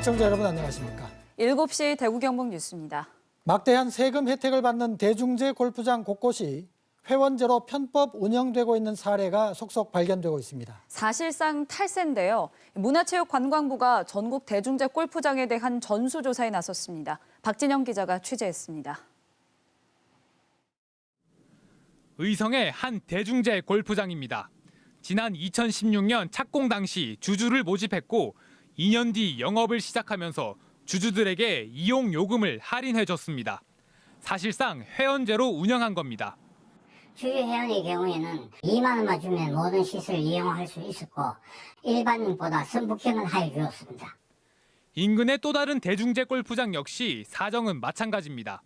시청자 여러분 안녕하십니까? 7시 대구 경북 뉴스입니다. 막대한 세금 혜택을 받는 대중제 골프장 곳곳이 회원제로 편법 운영되고 있는 사례가 속속 발견되고 있습니다. 사실상 탈세인데요. 문화체육관광부가 전국 대중제 골프장에 대한 전수조사에 나섰습니다. 박진영 기자가 취재했습니다. 의성의 한 대중제 골프장입니다. 지난 2016년 착공 당시 주주를 모집했고 2년 뒤 영업을 시작하면서 주주들에게 이용 요금을 할인해 줬습니다. 사실상 회원제로 운영한 겁니다. 주유 회원의 경우에는 2만 원만 주면 모든 시설을 이용할 수 있었고 일반인보다 선불견은 하여 주었습니다. 인근의 또 다른 대중제 골프장 역시 사정은 마찬가지입니다.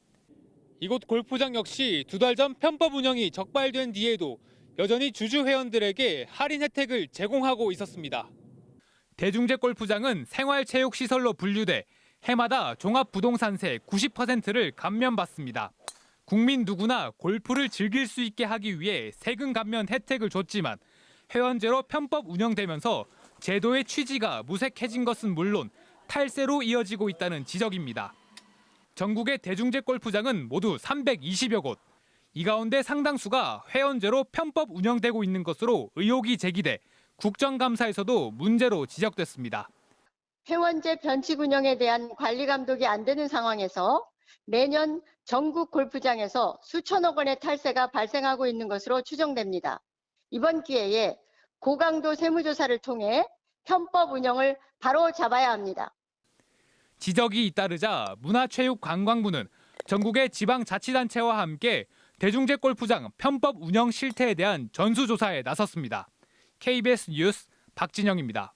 이곳 골프장 역시 두 달 전 편법 운영이 적발된 뒤에도 여전히 주주 회원들에게 할인 혜택을 제공하고 있었습니다. 대중제 골프장은 생활체육시설로 분류돼 해마다 종합부동산세 90%를 감면받습니다. 국민 누구나 골프를 즐길 수 있게 하기 위해 세금 감면 혜택을 줬지만 회원제로 편법 운영되면서 제도의 취지가 무색해진 것은 물론 탈세로 이어지고 있다는 지적입니다. 전국의 대중제 골프장은 모두 320여 곳. 이 가운데 상당수가 회원제로 편법 운영되고 있는 것으로 의혹이 제기돼 국정감사에서도 문제로 지적됐습니다. 회원제 변칙 운영에 대한 관리 감독이 안 되는 상황에서 매년 전국 골프장에서 수천억 원의 탈세가 발생하고 있는 것으로 추정됩니다. 이번 기회에 고강도 세무조사를 통해 편법 운영을 바로 잡아야 합니다. 지적이 잇따르자 문화체육관광부는 전국의 지방자치단체와 함께 대중제 골프장 편법 운영 실태에 대한 전수조사에 나섰습니다. KBS 뉴스 박진영입니다.